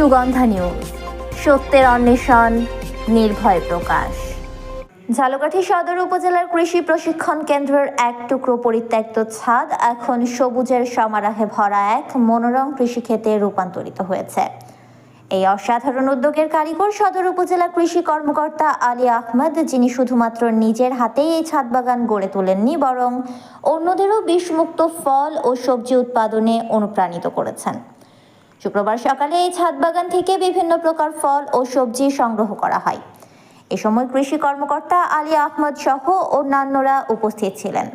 Sugandha news, সত্যের অন্বেষণ, নির্ভয় প্রকাশ। ঝালকাঠি সদর উপজেলার কৃষি প্রশিক্ষণ কেন্দ্রের এক টুকরো পরিত্যক্ত ছাদ এখন সবুজের সমারোহে ভরা এক মনোরম কৃষিক্ষেত্রে রূপান্তরিত হয়েছে। এই অসাধারণ উদ্যোগের কারিগর সদর উপজেলা কৃষি কর্মকর্তা আলী আহমদ, যিনি শুধুমাত্র নিজের হাতেই এই ছাদ বাগান গড়ে তোলেননি, বরং অন্যদেরও বিষমুক্ত ফল ও সবজি উৎপাদনে অনুপ্রাণিত করেছেন। শুক্রবার সকালে এই ছাদ বাগান থেকে বিভিন্ন প্রকার ফল ও সবজি সংগ্রহ করা হয়। এ সময় কৃষি কর্মকর্তা আলী আহমদ সহ অন্যান্যরা উপস্থিত ছিলেন।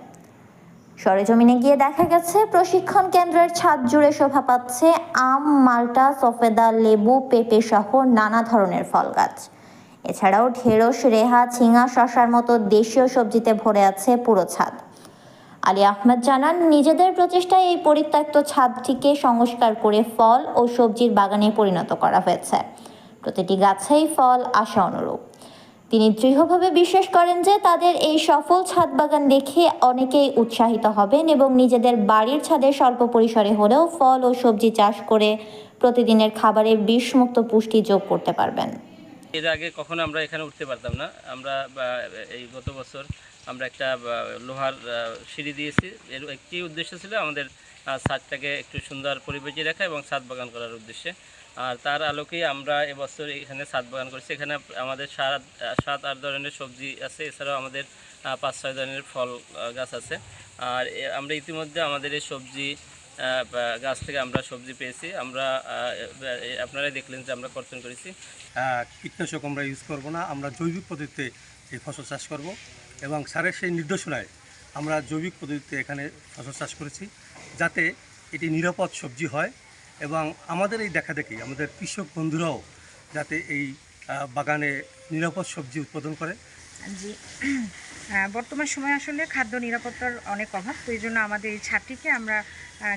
সরেজমিনে গিয়ে দেখা গেছে, প্রশিক্ষণ কেন্দ্রের ছাদ জুড়ে শোভা পাচ্ছে আম, মাল্টা, সফেদা, লেবু, পেঁপে সহ নানা ধরনের ফল গাছ। এছাড়াও ঢেঁড়স, রেহা, ঝিঙা, শশার মতো দেশীয় সবজিতে ভরে আছে পুরো ছাদ। আলী আহমেদ জানান, নিজেদের প্রচেষ্টায় এই পরিত্যক্ত ছাদটিকে সংস্কার করে ফল ও সবজির বাগানে পরিণত করা হয়েছে। প্রতিটি গাছেই ফল আশা অনুরূপ। তিনি দৃঢ়ভাবে বিশ্বাস করেন যে তাদের এই সফল ছাদ বাগান দেখে অনেকেই উৎসাহিত হবেন এবং নিজেদের বাড়ির ছাদে স্বল্প পরিসরে হলেও ফল ও সবজি চাষ করে প্রতিদিনের খাবারে বিষমুক্ত পুষ্টি যোগ করতে পারবেন। এর আগে কখনো আমরা এখানে উঠতে পারতাম না। আমরা এই গত বছর আমরা একটা লোহার সিঁড়ি দিয়েছি। এর একটি উদ্দেশ্য ছিল আমাদের ছাদটাকে একটু সুন্দর পরিবেশে রাখা এবং ছাদ বাগান করার উদ্দেশ্যে। আর তার আলোকেই আমরা এবছর এখানে ছাদ বাগান করছি। এখানে আমাদের সাত সাত, আট ধরনের সবজি আছে। এছাড়াও আমাদের পাঁচ, ছয় ধরনের ফল গাছ আছে। আর আমরা ইতিমধ্যে আমাদের এই সবজি গাছ থেকে আমরা সবজি পেয়েছি। আমরা আপনারাই দেখলেন যে আমরা কর্তন করেছি। কীটনাশক আমরা ইউজ করব না। আমরা জৈবিক পদ্ধতিতে এই ফসল চাষ করব। এবং স্যারের সেই নির্দেশনায় আমরা জৈবিক পদ্ধতিতে এখানে ফসল চাষ করেছি যাতে এটি নিরাপদ সবজি হয় এবং আমাদের এই দেখা দেখি আমাদের কৃষক বন্ধুরাও যাতে এই বাগানে নিরাপদ সবজি উৎপাদন করে। জি। বর্তমান সময়ে আসলে খাদ্য নিরাপত্তার অনেক অভাব তো এই জন্য আমাদের এই ছাদটিকে আমরা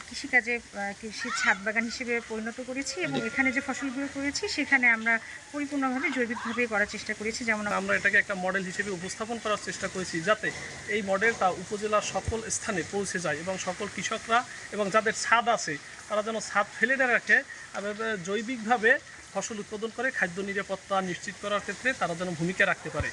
কৃষিকাজে কৃষির ছাদ বাগান হিসেবে পরিণত করেছি এবং এখানে যে ফসলগুলো করেছি সেখানে আমরা পরিপূর্ণভাবে জৈবিকভাবে করার চেষ্টা করেছি যেমন আমরা এটাকে একটা মডেল হিসেবে উপস্থাপন করার চেষ্টা করেছি যাতে এই মডেলটা উপজেলার সকল স্থানে পৌঁছে যায় এবং সকল কৃষকরা এবং যাদের ছাদ আছে তারা যেন ছাদ ফেলে না রাখে জৈবিকভাবে ফসল উৎপাদন করে খাদ্য নিরাপত্তা নিশ্চিত করার ক্ষেত্রে তারা যেন ভূমিকা রাখতে পারে।